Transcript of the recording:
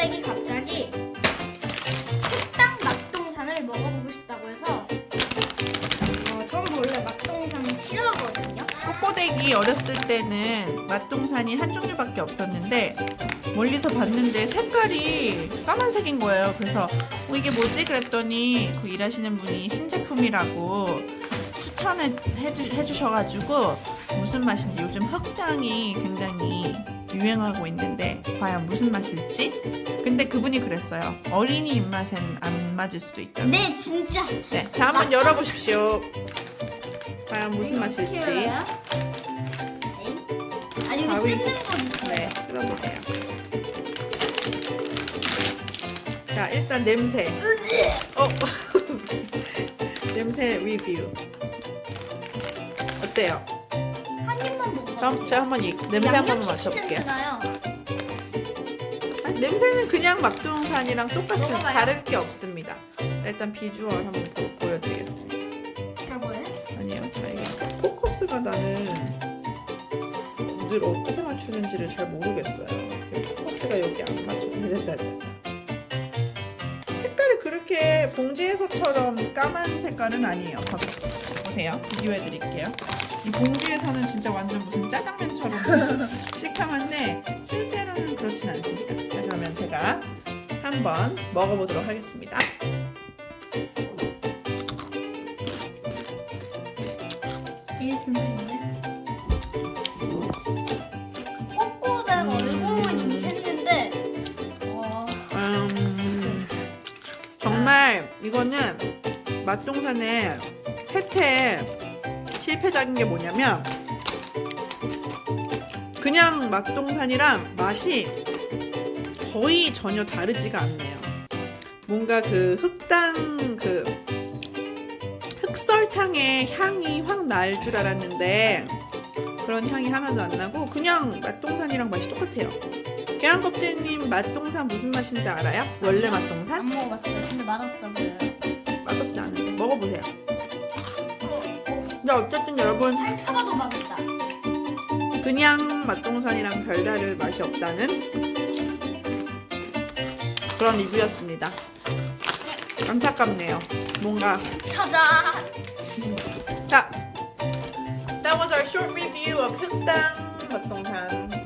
꼬꼬댁이 갑자기 식당 막동산을 먹어보고 싶다고 해서 어, 저는 원래 막동산을 싫어하거든요. 꼬꼬댁이 어렸을 때는 맛동산이 한 종류밖에 없었는데 멀리서 봤는데 색깔이 까만색인 거예요. 그래서 어, 이게 뭐지? 그랬더니 그 일하시는 분이 신제품이라고 추천해 해주, 해주셔가지고 무슨 맛인지 요즘 흑당이 굉장히 유행하고 있는데 과연 무슨 맛일지? 근데 그분이 그랬어요. 어린이 입맛엔 안 맞을 수도 있다고. 네, 진짜. 네, 자 한번 열어보십시오. 과연 무슨 맛일지. 어떻게 열어요? 아, 이거 가위. 뜯는 거. 네, 뜯어보세요. 자, 일단 냄새. 어, 냄새 리뷰. 어때요? 먹어봐. 저, 저 한번 이 냄새 한 번만 마셔볼게요. 나요. 아, 냄새는 그냥 막동산이랑 똑같은 먹어봐요. 다를 게 없습니다. 자, 일단 비주얼 한번 보, 보여드리겠습니다. 잘 보여요? 아니요, 저희가 포커스가 나는 늘 어떻게 맞추는지를 잘 모르겠어요. 포커스가 여기 안 맞춰. 됐다, 됐다. 색깔이 그렇게 봉지에서처럼 까만 색깔은 아니에요. 봐봐. 보세요. 비교해 드릴게요. 이 봉지에서는 진짜 완전 무슨 짜장면처럼 시큼한데 실제로는 그렇진 않습니다. 자, 그러면 제가 한번 먹어보도록 하겠습니다. 꼬꼬대가 얼굴은 이미 했는데 어, 음, 정말 이거는 맛동산의 혜태 실패작인 게 뭐냐면 그냥 맛동산이랑 맛이 거의 전혀 다르지가 않네요. 뭔가 그 흑당 그 흑설탕의 향이 확 날 줄 알았는데 그런 향이 하나도 안 나고 그냥 맛동산이랑 맛이 똑같아요. 계란 껍질님 맛동산 무슨 맛인지 알아요? 원래 맛동산? 안 먹어봤어요. 근데 맛없어 보여요. 근데 어쨌든 여러분 핥아봐도 맛없다. 그냥 맛동산이랑 별다를 맛이 없다는 그런 리뷰였습니다. 안타깝네요. 뭔가 찾아. 자, that was our short review of 흑당 맛동산.